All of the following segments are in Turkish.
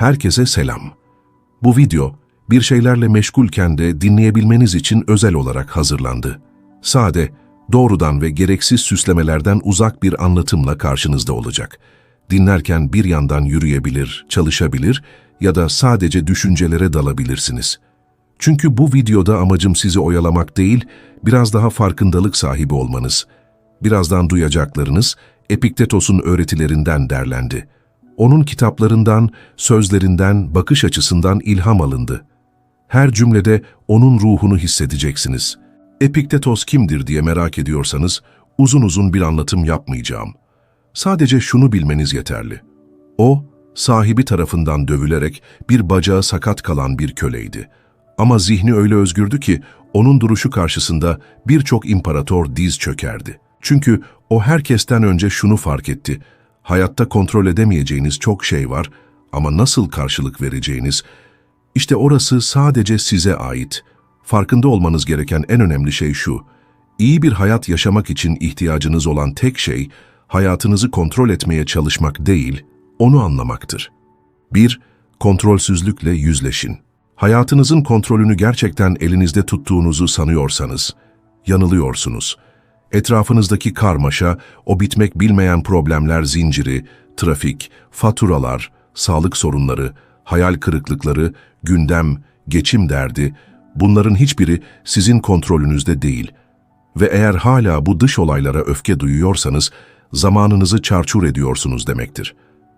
Herkese selam. Bu video, bir şeylerle meşgulken de dinleyebilmeniz için özel olarak hazırlandı. Sade, doğrudan ve gereksiz süslemelerden uzak bir anlatımla karşınızda olacak. Dinlerken bir yandan yürüyebilir, çalışabilir ya da sadece düşüncelere dalabilirsiniz. Çünkü bu videoda amacım sizi oyalamak değil, biraz daha farkındalık sahibi olmanız. Birazdan duyacaklarınız Epiktetos'un öğretilerinden derlendi. Onun kitaplarından, sözlerinden, bakış açısından ilham alındı. Her cümlede onun ruhunu hissedeceksiniz. Epiktetos kimdir diye merak ediyorsanız uzun uzun bir anlatım yapmayacağım. Sadece şunu bilmeniz yeterli. O, sahibi tarafından dövülerek bir bacağı sakat kalan bir köleydi. Ama zihni öyle özgürdü ki onun duruşu karşısında birçok imparator diz çökerdi. Çünkü o herkesten önce şunu fark etti. Hayatta kontrol edemeyeceğiniz çok şey var ama nasıl karşılık vereceğiniz, işte orası sadece size ait. Farkında olmanız gereken en önemli şey şu. İyi bir hayat yaşamak için ihtiyacınız olan tek şey, hayatınızı kontrol etmeye çalışmak değil, onu anlamaktır. 1. Kontrolsüzlükle yüzleşin. Hayatınızın kontrolünü gerçekten elinizde tuttuğunuzu sanıyorsanız, yanılıyorsunuz. Etrafınızdaki karmaşa, o bitmek bilmeyen problemler zinciri, trafik, faturalar, sağlık sorunları, hayal kırıklıkları, gündem, geçim derdi, bunların hiçbiri sizin kontrolünüzde değil. Ve eğer hala bu dış olaylara öfke duyuyorsanız, zamanınızı çarçur ediyorsunuz demektir.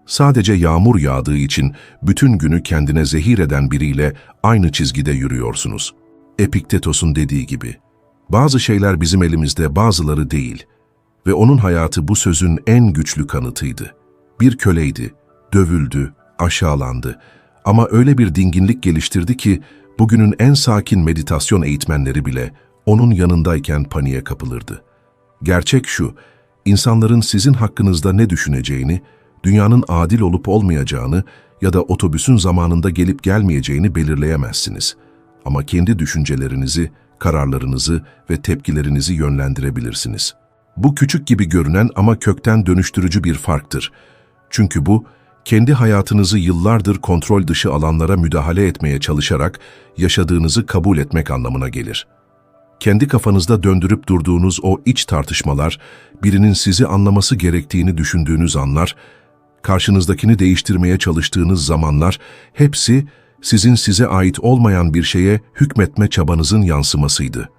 Sadece yağmur yağdığı için bütün günü kendine zehir eden biriyle aynı çizgide yürüyorsunuz. Epiktetos'un dediği gibi, bazı şeyler bizim elimizde bazıları değil ve onun hayatı bu sözün en güçlü kanıtıydı. Bir köleydi, dövüldü, aşağılandı ama öyle bir dinginlik geliştirdi ki bugünün en sakin meditasyon eğitmenleri bile onun yanındayken paniğe kapılırdı. Gerçek şu, insanların sizin hakkınızda ne düşüneceğini, dünyanın adil olup olmayacağını ya da otobüsün zamanında gelip gelmeyeceğini belirleyemezsiniz. Ama kendi düşüncelerinizi, kararlarınızı ve tepkilerinizi yönlendirebilirsiniz. Bu küçük gibi görünen ama kökten dönüştürücü bir farktır. Çünkü bu, kendi hayatınızı yıllardır kontrol dışı alanlara müdahale etmeye çalışarak yaşadığınızı kabul etmek anlamına gelir. Kendi kafanızda döndürüp durduğunuz o iç tartışmalar, birinin sizi anlaması gerektiğini düşündüğünüz anlar, karşınızdakini değiştirmeye çalıştığınız zamanlar, hepsi sizin size ait olmayan bir şeye hükmetme çabanızın yansımasıydı.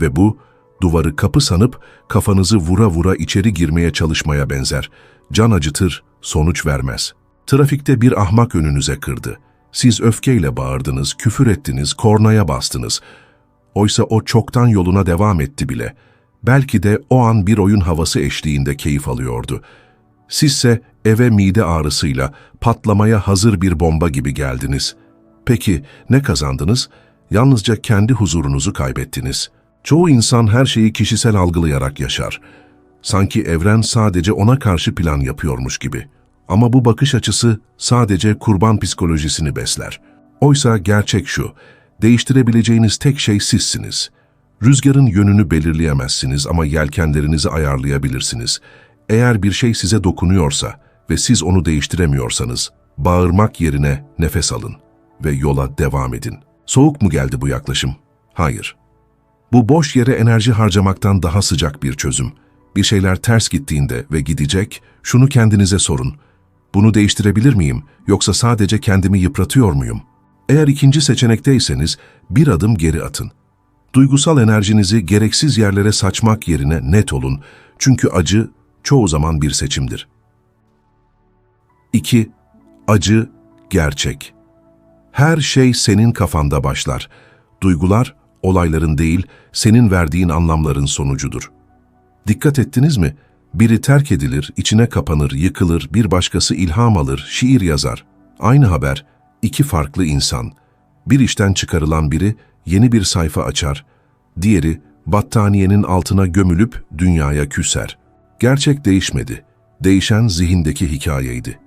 Ve bu, duvarı kapı sanıp kafanızı vura vura içeri girmeye çalışmaya benzer. Can acıtır, sonuç vermez. Trafikte bir ahmak önünüze kırdı. Siz öfkeyle bağırdınız, küfür ettiniz, kornaya bastınız. Oysa o çoktan yoluna devam etti bile. Belki de o an bir oyun havası eşliğinde keyif alıyordu. Sizse eve mide ağrısıyla patlamaya hazır bir bomba gibi geldiniz. Peki ne kazandınız? Yalnızca kendi huzurunuzu kaybettiniz. Çoğu insan her şeyi kişisel algılayarak yaşar. Sanki evren sadece ona karşı plan yapıyormuş gibi. Ama bu bakış açısı sadece kurban psikolojisini besler. Oysa gerçek şu, değiştirebileceğiniz tek şey sizsiniz. Rüzgarın yönünü belirleyemezsiniz ama yelkenlerinizi ayarlayabilirsiniz. Eğer bir şey size dokunuyorsa ve siz onu değiştiremiyorsanız, bağırmak yerine nefes alın ve yola devam edin. Soğuk mu geldi bu yaklaşım? Hayır. Bu boş yere enerji harcamaktan daha sıcak bir çözüm. Bir şeyler ters gittiğinde ve gidecek, şunu kendinize sorun. Bunu değiştirebilir miyim yoksa sadece kendimi yıpratıyor muyum? Eğer ikinci seçenekteyseniz bir adım geri atın. Duygusal enerjinizi gereksiz yerlere saçmak yerine net olun. Çünkü acı çoğu zaman bir seçimdir. 2. Acı, gerçek. Her şey senin kafanda başlar. Duygular, olayların değil, senin verdiğin anlamların sonucudur. Dikkat ettiniz mi? Biri terk edilir, içine kapanır, yıkılır, bir başkası ilham alır, şiir yazar. Aynı haber, iki farklı insan. Bir işten çıkarılan biri yeni bir sayfa açar. Diğeri battaniyenin altına gömülüp dünyaya küser. Gerçek değişmedi. Değişen zihindeki hikayeydi.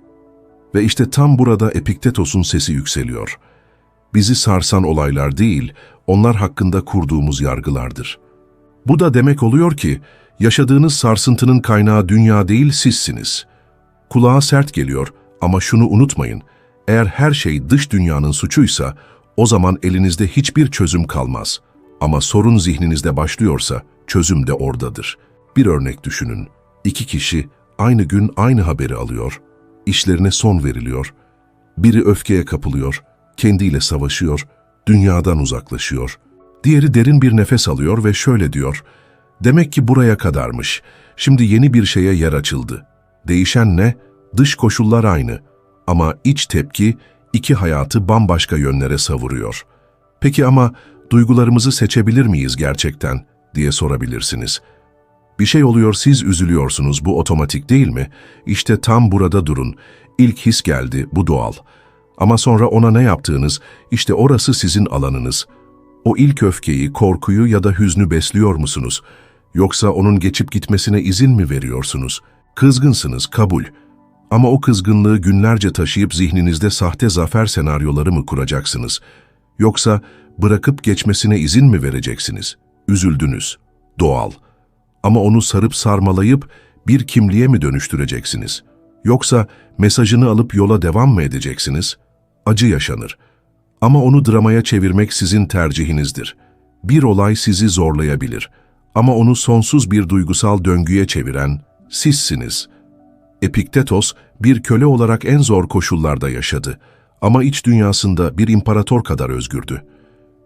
Ve işte tam burada Epiktetos'un sesi yükseliyor. Bizi sarsan olaylar değil, onlar hakkında kurduğumuz yargılardır. Bu da demek oluyor ki, yaşadığınız sarsıntının kaynağı dünya değil sizsiniz. Kulağa sert geliyor ama şunu unutmayın, Eğer her şey dış dünyanın suçuysa, o zaman elinizde hiçbir çözüm kalmaz. Ama sorun zihninizde başlıyorsa, çözüm de oradadır. Bir örnek düşünün. İki kişi aynı gün aynı haberi alıyor. İşlerine son veriliyor. Biri öfkeye kapılıyor, kendiyle savaşıyor, dünyadan uzaklaşıyor. Diğeri derin bir nefes alıyor ve şöyle diyor. Demek ki buraya kadarmış. Şimdi yeni bir şeye yer açıldı. Değişen ne? Dış koşullar aynı. Ama iç tepki iki hayatı bambaşka yönlere savuruyor. Peki ama duygularımızı seçebilir miyiz gerçekten diye sorabilirsiniz. Bir şey oluyor siz üzülüyorsunuz bu otomatik değil mi? İşte tam burada durun. İlk his geldi bu doğal. Ama sonra ona ne yaptığınız işte orası sizin alanınız. O ilk öfkeyi, korkuyu ya da hüznü besliyor musunuz? Yoksa onun geçip gitmesine izin mi veriyorsunuz? Kızgınsınız, kabul. Ama o kızgınlığı günlerce taşıyıp zihninizde sahte zafer senaryoları mı kuracaksınız? Yoksa bırakıp geçmesine izin mi vereceksiniz? Üzüldünüz. Doğal. Ama onu sarıp sarmalayıp bir kimliğe mi dönüştüreceksiniz? Yoksa mesajını alıp yola devam mı edeceksiniz? Acı yaşanır. Ama onu dramaya çevirmek sizin tercihinizdir. Bir olay sizi zorlayabilir. Ama onu sonsuz bir duygusal döngüye çeviren sizsiniz. Epiktetos bir köle olarak en zor koşullarda yaşadı. Ama iç dünyasında bir imparator kadar özgürdü.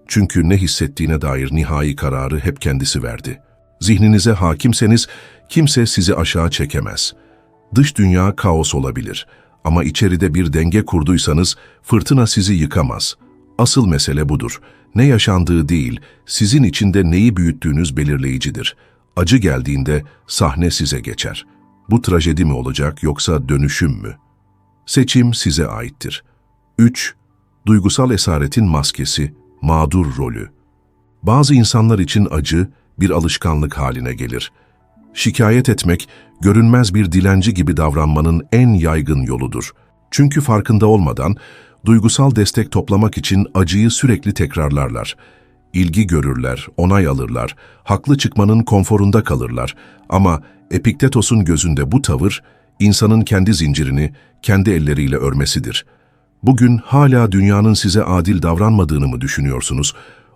Çünkü ne hissettiğine dair nihai kararı hep kendisi verdi. Zihninize hakimseniz kimse sizi aşağı çekemez. Dış dünya kaos olabilir ama içeride bir denge kurduysanız fırtına sizi yıkamaz. Asıl mesele budur. Ne yaşandığı değil, sizin içinde neyi büyüttüğünüz belirleyicidir. Acı geldiğinde sahne size geçer. Bu trajedi mi olacak yoksa dönüşüm mü? Seçim size aittir. 3. Duygusal esaretin maskesi, mağdur rolü. Bazı insanlar için acı bir alışkanlık haline gelir. Şikayet etmek, görünmez bir dilenci gibi davranmanın en yaygın yoludur. Çünkü farkında olmadan duygusal destek toplamak için acıyı sürekli tekrarlarlar. İlgi görürler, onay alırlar, haklı çıkmanın konforunda kalırlar. Ama Epiktetos'un gözünde bu tavır, insanın kendi zincirini kendi elleriyle örmesidir. Bugün hala dünyanın size adil davranmadığını mı düşünüyorsunuz?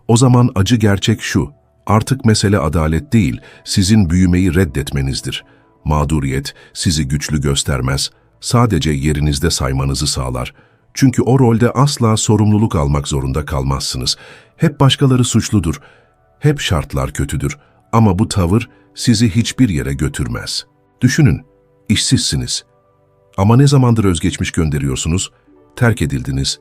O zaman acı gerçek şu, artık mesele adalet değil, sizin büyümeyi reddetmenizdir. Mağduriyet sizi güçlü göstermez, sadece yerinizde saymanızı sağlar.'' Çünkü o rolde asla sorumluluk almak zorunda kalmazsınız. Hep başkaları suçludur. Hep şartlar kötüdür. Ama bu tavır sizi hiçbir yere götürmez. Düşünün, işsizsiniz. Ama ne zamandır özgeçmiş gönderiyorsunuz? Terk edildiniz.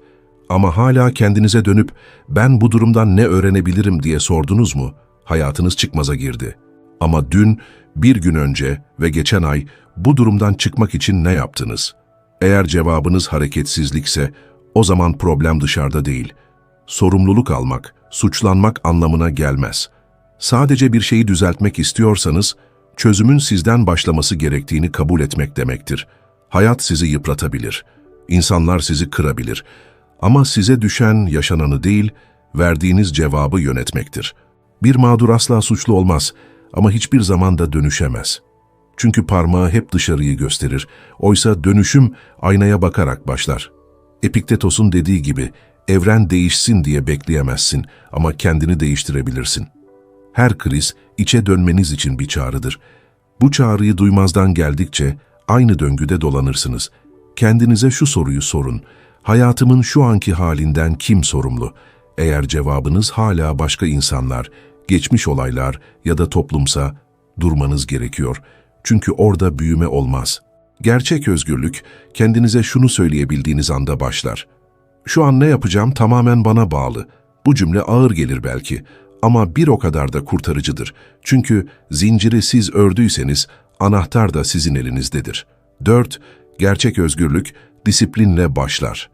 Ama hala kendinize dönüp ben bu durumdan ne öğrenebilirim diye sordunuz mu? Hayatınız çıkmaza girdi. Ama dün, bir gün önce ve geçen ay bu durumdan çıkmak için ne yaptınız?'' Eğer cevabınız hareketsizlikse, o zaman problem dışarıda değil. Sorumluluk almak, suçlanmak anlamına gelmez. Sadece bir şeyi düzeltmek istiyorsanız, çözümün sizden başlaması gerektiğini kabul etmek demektir. Hayat sizi yıpratabilir, insanlar sizi kırabilir. Ama size düşen yaşananı değil, verdiğiniz cevabı yönetmektir. Bir mağdur asla suçlu olmaz ama hiçbir zaman da dönüşemez.'' Çünkü parmağı hep dışarıyı gösterir. Oysa dönüşüm aynaya bakarak başlar. Epiktetos'un dediği gibi, evren değişsin diye bekleyemezsin ama kendini değiştirebilirsin. Her kriz içe dönmeniz için bir çağrıdır. Bu çağrıyı duymazdan geldikçe aynı döngüde dolanırsınız. Kendinize şu soruyu sorun. Hayatımın şu anki halinden kim sorumlu? Eğer cevabınız hala başka insanlar, geçmiş olaylar ya da toplumsa durmanız gerekiyor.'' Çünkü orada büyüme olmaz. Gerçek özgürlük, kendinize şunu söyleyebildiğiniz anda başlar. Şu an ne yapacağım tamamen bana bağlı. Bu cümle ağır gelir belki ama bir o kadar da kurtarıcıdır. Çünkü zinciri siz ördüyseniz anahtar da sizin elinizdedir. 4. Gerçek özgürlük disiplinle başlar.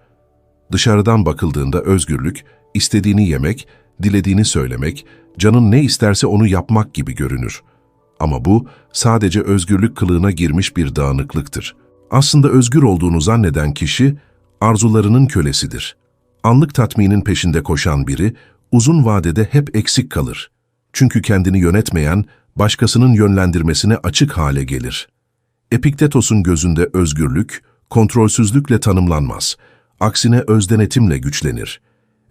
Dışarıdan bakıldığında özgürlük, istediğini yemek, dilediğini söylemek, canın ne isterse onu yapmak gibi görünür. Ama bu sadece özgürlük kılığına girmiş bir dağınıklıktır. Aslında özgür olduğunu zanneden kişi arzularının kölesidir. Anlık tatminin peşinde koşan biri uzun vadede hep eksik kalır. Çünkü kendini yönetmeyen başkasının yönlendirmesine açık hale gelir. Epiktetos'un gözünde özgürlük, kontrolsüzlükle tanımlanmaz. Aksine özdenetimle güçlenir.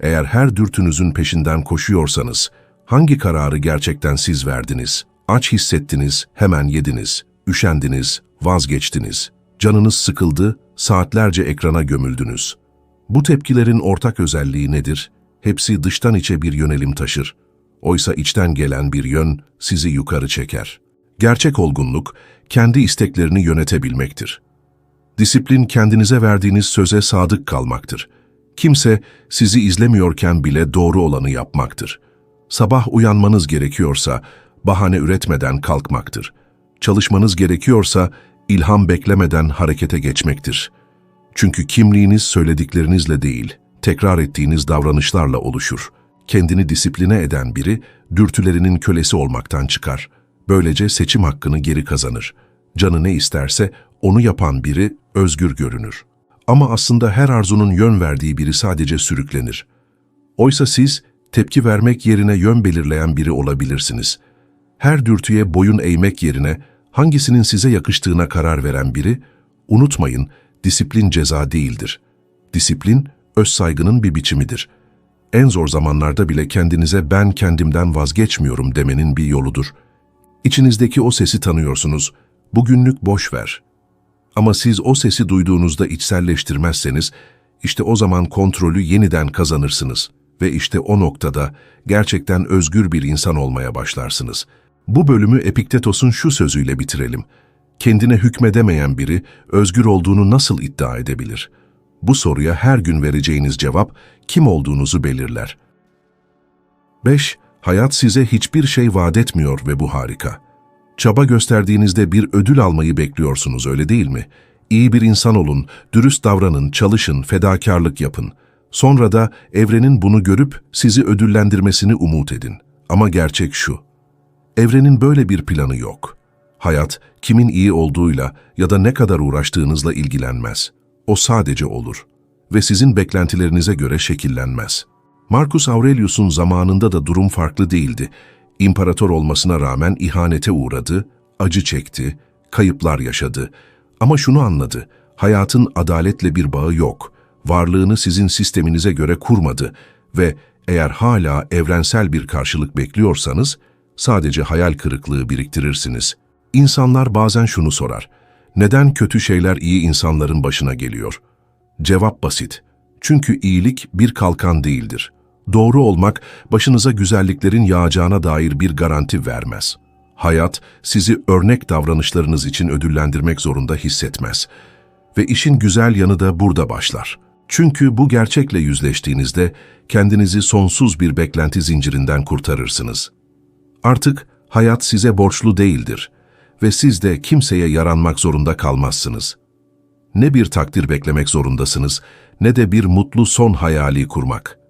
Eğer her dürtünüzün peşinden koşuyorsanız, hangi kararı gerçekten siz verdiniz? Aç hissettiniz, hemen yediniz. Üşendiniz, vazgeçtiniz. Canınız sıkıldı, saatlerce ekrana gömüldünüz. Bu tepkilerin ortak özelliği nedir? Hepsi dıştan içe bir yönelim taşır. Oysa içten gelen bir yön sizi yukarı çeker. Gerçek olgunluk, kendi isteklerini yönetebilmektir. Disiplin kendinize verdiğiniz söze sadık kalmaktır. Kimse sizi izlemiyorken bile doğru olanı yapmaktır. Sabah uyanmanız gerekiyorsa bahane üretmeden kalkmaktır. Çalışmanız gerekiyorsa ilham beklemeden harekete geçmektir. Çünkü kimliğiniz söylediklerinizle değil, tekrar ettiğiniz davranışlarla oluşur. Kendini disipline eden biri dürtülerinin kölesi olmaktan çıkar. Böylece seçim hakkını geri kazanır. Canı ne isterse onu yapan biri özgür görünür. Ama aslında her arzunun yön verdiği biri sadece sürüklenir. Oysa siz tepki vermek yerine yön belirleyen biri olabilirsiniz. Her dürtüye boyun eğmek yerine hangisinin size yakıştığına karar veren biri, unutmayın disiplin ceza değildir. Disiplin öz saygının bir biçimidir. En zor zamanlarda bile kendinize ben kendimden vazgeçmiyorum demenin bir yoludur. İçinizdeki o sesi tanıyorsunuz. Bugünlük boş ver. Ama siz o sesi duyduğunuzda içselleştirmezseniz, işte o zaman kontrolü yeniden kazanırsınız ve işte o noktada gerçekten özgür bir insan olmaya başlarsınız. Bu bölümü Epiktetos'un şu sözüyle bitirelim. Kendine hükmedemeyen biri özgür olduğunu nasıl iddia edebilir? Bu soruya her gün vereceğiniz cevap kim olduğunuzu belirler. 5. Hayat size hiçbir şey vaat etmiyor ve bu harika. Çaba gösterdiğinizde bir ödül almayı bekliyorsunuz öyle değil mi? İyi bir insan olun, dürüst davranın, çalışın, fedakarlık yapın. Sonra da evrenin bunu görüp sizi ödüllendirmesini umut edin. Ama gerçek şu. Evrenin böyle bir planı yok. Hayat kimin iyi olduğuyla ya da ne kadar uğraştığınızla ilgilenmez. O sadece olur ve sizin beklentilerinize göre şekillenmez. Marcus Aurelius'un zamanında da durum farklı değildi. İmparator olmasına rağmen ihanete uğradı, acı çekti, kayıplar yaşadı. Ama şunu anladı, hayatın adaletle bir bağı yok. Varlığını sizin sisteminize göre kurmadı ve eğer hala evrensel bir karşılık bekliyorsanız, sadece hayal kırıklığı biriktirirsiniz. İnsanlar bazen şunu sorar, neden kötü şeyler iyi insanların başına geliyor? Cevap basit, çünkü iyilik bir kalkan değildir. Doğru olmak başınıza güzelliklerin yağacağına dair bir garanti vermez. Hayat sizi örnek davranışlarınız için ödüllendirmek zorunda hissetmez. Ve işin güzel yanı da burada başlar. Çünkü bu gerçekle yüzleştiğinizde kendinizi sonsuz bir beklenti zincirinden kurtarırsınız. Artık hayat size borçlu değildir ve siz de kimseye yaranmak zorunda kalmazsınız. Ne bir takdir beklemek zorundasınız ne de bir mutlu son hayali kurmak.''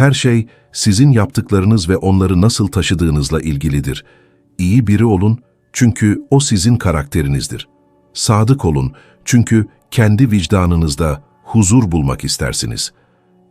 Her şey sizin yaptıklarınız ve onları nasıl taşıdığınızla ilgilidir. İyi biri olun çünkü o sizin karakterinizdir. Sadık olun çünkü kendi vicdanınızda huzur bulmak istersiniz.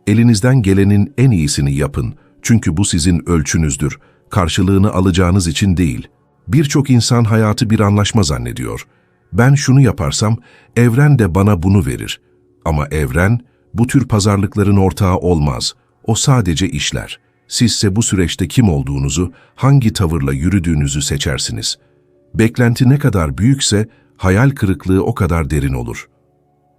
Elinizden gelenin en iyisini yapın çünkü bu sizin ölçünüzdür. Karşılığını alacağınız için değil. Birçok insan hayatı bir anlaşma zannediyor. Ben şunu yaparsam evren de bana bunu verir. Ama evren bu tür pazarlıkların ortağı olmaz.'' O sadece işler. Sizse bu süreçte kim olduğunuzu, hangi tavırla yürüdüğünüzü seçersiniz. Beklenti ne kadar büyükse, hayal kırıklığı o kadar derin olur.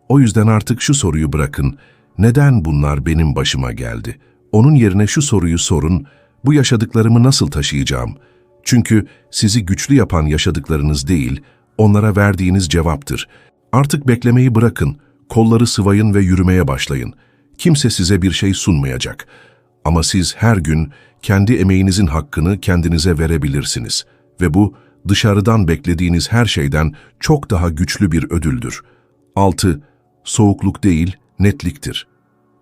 O yüzden artık şu soruyu bırakın, neden bunlar benim başıma geldi? Onun yerine şu soruyu sorun, bu yaşadıklarımı nasıl taşıyacağım? Çünkü sizi güçlü yapan yaşadıklarınız değil, onlara verdiğiniz cevaptır. Artık beklemeyi bırakın, kolları sıvayın ve yürümeye başlayın.'' Kimse size bir şey sunmayacak. Ama siz her gün kendi emeğinizin hakkını kendinize verebilirsiniz. Ve bu dışarıdan beklediğiniz her şeyden çok daha güçlü bir ödüldür. 6. Soğukluk değil, netliktir.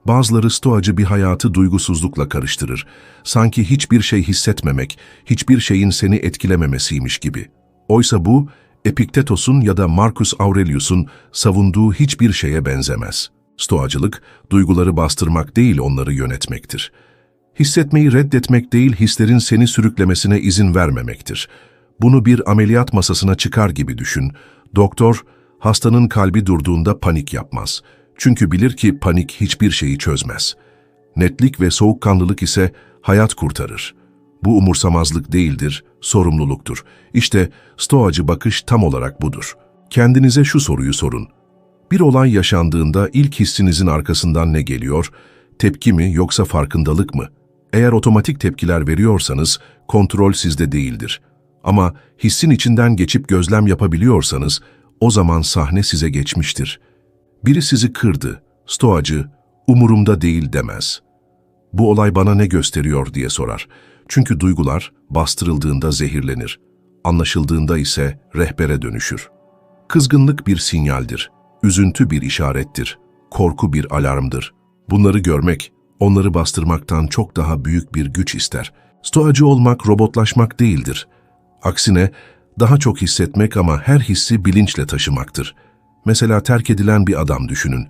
Bazıları stoacı bir hayatı duygusuzlukla karıştırır. Sanki hiçbir şey hissetmemek, hiçbir şeyin seni etkilememesiymiş gibi. Oysa bu, Epiktetos'un ya da Marcus Aurelius'un savunduğu hiçbir şeye benzemez.'' Stoacılık, duyguları bastırmak değil onları yönetmektir. Hissetmeyi reddetmek değil hislerin seni sürüklemesine izin vermemektir. Bunu bir ameliyat masasına çıkar gibi düşün. Doktor, hastanın kalbi durduğunda panik yapmaz. Çünkü bilir ki panik hiçbir şeyi çözmez. Netlik ve soğukkanlılık ise hayat kurtarır. Bu umursamazlık değildir, sorumluluktur. İşte stoacı bakış tam olarak budur. Kendinize şu soruyu sorun. Bir olay yaşandığında ilk hissinizin arkasından ne geliyor? Tepki mi yoksa farkındalık mı? Eğer otomatik tepkiler veriyorsanız kontrol sizde değildir. Ama hissin içinden geçip gözlem yapabiliyorsanız o zaman sahne size geçmiştir. Biri sizi kırdı, stoacı, umurumda değil demez. Bu olay bana ne gösteriyor diye sorar. Çünkü duygular bastırıldığında zehirlenir, anlaşıldığında ise rehbere dönüşür. Kızgınlık bir sinyaldir, üzüntü bir işarettir, korku bir alarmdır. Bunları görmek, onları bastırmaktan çok daha büyük bir güç ister. Stoacı olmak robotlaşmak değildir. Aksine daha çok hissetmek ama her hissi bilinçle taşımaktır. Mesela terk edilen bir adam düşünün.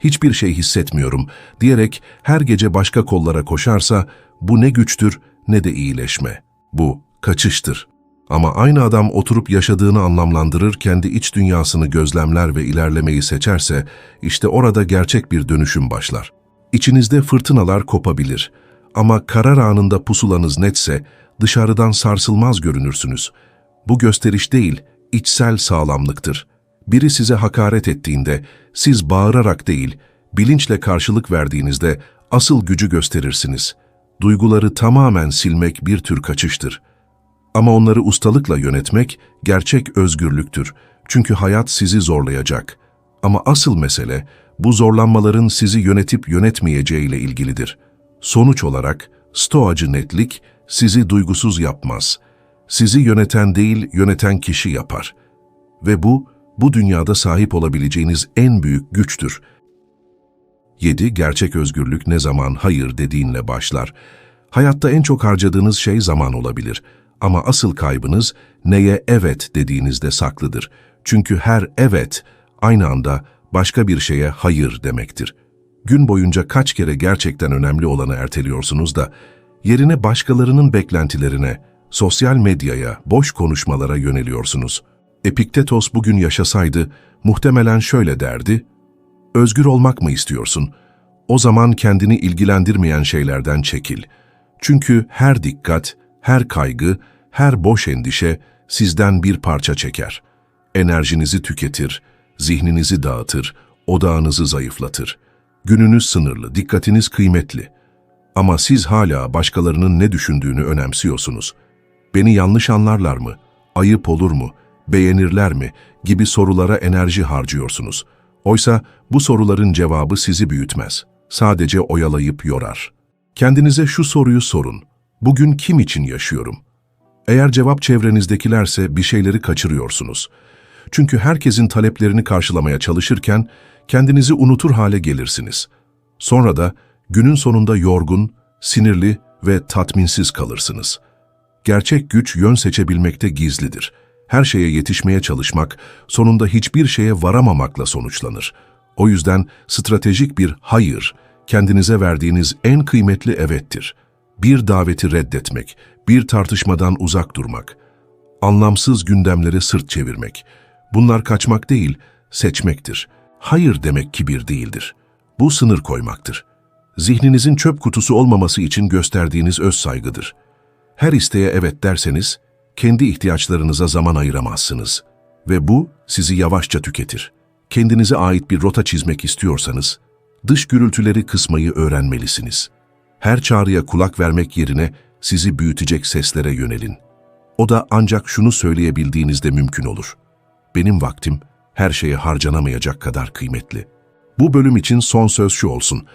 Hiçbir şey hissetmiyorum diyerek her gece başka kollara koşarsa bu ne güçtür ne de iyileşme. Bu kaçıştır. Ama aynı adam oturup yaşadığını anlamlandırır, kendi iç dünyasını gözlemler ve ilerlemeyi seçerse, işte orada gerçek bir dönüşüm başlar. İçinizde fırtınalar kopabilir. Ama karar anında pusulanız netse, dışarıdan sarsılmaz görünürsünüz. Bu gösteriş değil, içsel sağlamlıktır. Biri size hakaret ettiğinde, siz bağırarak değil, bilinçle karşılık verdiğinizde asıl gücü gösterirsiniz. Duyguları tamamen silmek bir tür kaçıştır. Ama onları ustalıkla yönetmek gerçek özgürlüktür. Çünkü hayat sizi zorlayacak. Ama asıl mesele bu zorlanmaların sizi yönetip yönetmeyeceğiyle ilgilidir. Sonuç olarak stoacı netlik sizi duygusuz yapmaz. Sizi yöneten değil, yöneten kişi yapar. Ve bu, bu dünyada sahip olabileceğiniz en büyük güçtür. 7. Gerçek özgürlük ne zaman hayır dediğinle başlar. Hayatta en çok harcadığınız şey zaman olabilir. Ama asıl kaybınız neye evet dediğinizde saklıdır. Çünkü her evet aynı anda başka bir şeye hayır demektir. Gün boyunca kaç kere gerçekten önemli olanı erteliyorsunuz da yerine başkalarının beklentilerine, sosyal medyaya, boş konuşmalara yöneliyorsunuz. Epiktetos bugün yaşasaydı muhtemelen şöyle derdi, Özgür olmak mı istiyorsun? O zaman kendini ilgilendirmeyen şeylerden çekil. Çünkü her dikkat, her kaygı, her boş endişe sizden bir parça çeker. Enerjinizi tüketir, zihninizi dağıtır, odağınızı zayıflatır. Gününüz sınırlı, dikkatiniz kıymetli. Ama siz hala başkalarının ne düşündüğünü önemsiyorsunuz. Beni yanlış anlarlar mı? Ayıp olur mu? Beğenirler mi? gibi sorulara enerji harcıyorsunuz. Oysa bu soruların cevabı sizi büyütmez. Sadece oyalayıp yorar. Kendinize şu soruyu sorun. Bugün kim için yaşıyorum? Eğer cevap çevrenizdekilerse bir şeyleri kaçırıyorsunuz. Çünkü herkesin taleplerini karşılamaya çalışırken kendinizi unutur hale gelirsiniz. Sonra da günün sonunda yorgun, sinirli ve tatminsiz kalırsınız. Gerçek güç yön seçebilmekte gizlidir. Her şeye yetişmeye çalışmak, sonunda hiçbir şeye varamamakla sonuçlanır. O yüzden stratejik bir hayır, kendinize verdiğiniz en kıymetli evettir. Bir daveti reddetmek, bir tartışmadan uzak durmak, anlamsız gündemlere sırt çevirmek. Bunlar kaçmak değil, seçmektir. Hayır demek kibir değildir. Bu sınır koymaktır. Zihninizin çöp kutusu olmaması için gösterdiğiniz öz saygıdır. Her isteğe evet derseniz, kendi ihtiyaçlarınıza zaman ayıramazsınız. Ve bu sizi yavaşça tüketir. Kendinize ait bir rota çizmek istiyorsanız, dış gürültüleri kısmayı öğrenmelisiniz. Her çağrıya kulak vermek yerine sizi büyütecek seslere yönelin. O da ancak şunu söyleyebildiğinizde mümkün olur. Benim vaktim her şeye harcanamayacak kadar kıymetli. Bu bölüm için son söz şu olsun.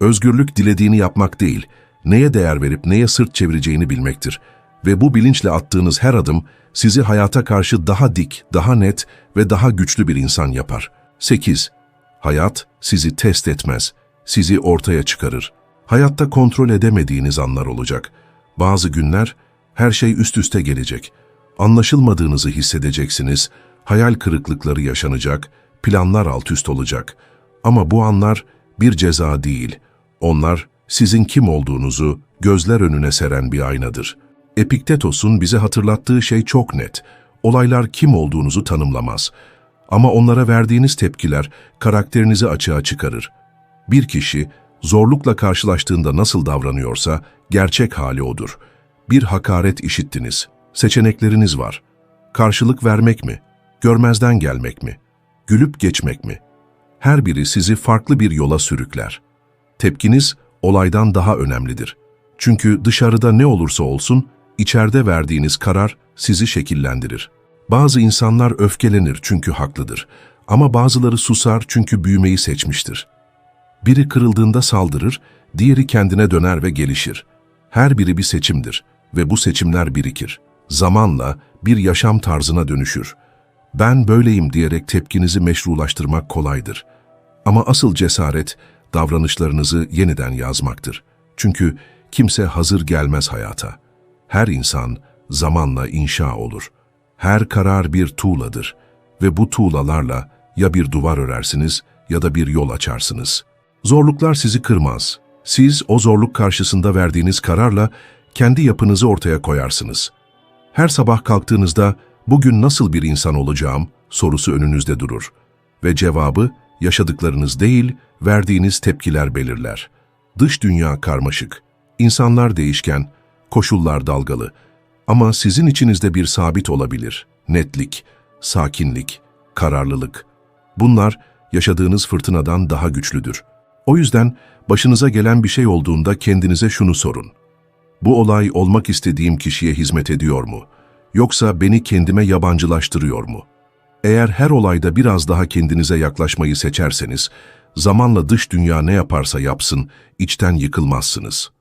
Özgürlük dilediğini yapmak değil, neye değer verip neye sırt çevireceğini bilmektir. Ve bu bilinçle attığınız her adım sizi hayata karşı daha dik, daha net ve daha güçlü bir insan yapar. 8. Hayat sizi test etmez, sizi ortaya çıkarır. Hayatta kontrol edemediğiniz anlar olacak. Bazı günler her şey üst üste gelecek. Anlaşılmadığınızı hissedeceksiniz, hayal kırıklıkları yaşanacak, planlar alt üst olacak. Ama bu anlar bir ceza değil. Onlar sizin kim olduğunuzu gözler önüne seren bir aynadır. Epiktetos'un bize hatırlattığı şey çok net. Olaylar kim olduğunuzu tanımlamaz. Ama onlara verdiğiniz tepkiler karakterinizi açığa çıkarır. Bir kişi zorlukla karşılaştığında nasıl davranıyorsa gerçek hali odur. Bir hakaret işittiniz. Seçenekleriniz var. Karşılık vermek mi? Görmezden gelmek mi? Gülüp geçmek mi? Her biri sizi farklı bir yola sürükler. Tepkiniz olaydan daha önemlidir. Çünkü dışarıda ne olursa olsun, içeride verdiğiniz karar sizi şekillendirir. Bazı insanlar öfkelenir çünkü haklıdır. Ama bazıları susar çünkü büyümeyi seçmiştir. Biri kırıldığında saldırır, diğeri kendine döner ve gelişir. Her biri bir seçimdir ve bu seçimler birikir. Zamanla bir yaşam tarzına dönüşür. Ben böyleyim diyerek tepkinizi meşrulaştırmak kolaydır. Ama asıl cesaret davranışlarınızı yeniden yazmaktır. Çünkü kimse hazır gelmez hayata. Her insan zamanla inşa olur. Her karar bir tuğladır ve bu tuğlalarla ya bir duvar örersiniz ya da bir yol açarsınız. Zorluklar sizi kırmaz. Siz o zorluk karşısında verdiğiniz kararla kendi yapınızı ortaya koyarsınız. Her sabah kalktığınızda bugün nasıl bir insan olacağım sorusu önünüzde durur ve cevabı yaşadıklarınız değil, verdiğiniz tepkiler belirler. Dış dünya karmaşık, insanlar değişken, koşullar dalgalı ama sizin içinizde bir sabit olabilir. Netlik, sakinlik, kararlılık. Bunlar yaşadığınız fırtınadan daha güçlüdür. O yüzden başınıza gelen bir şey olduğunda kendinize şunu sorun. Bu olay olmak istediğim kişiye hizmet ediyor mu? Yoksa beni kendime yabancılaştırıyor mu? Eğer her olayda biraz daha kendinize yaklaşmayı seçerseniz, zamanla dış dünya ne yaparsa yapsın, içten yıkılmazsınız.''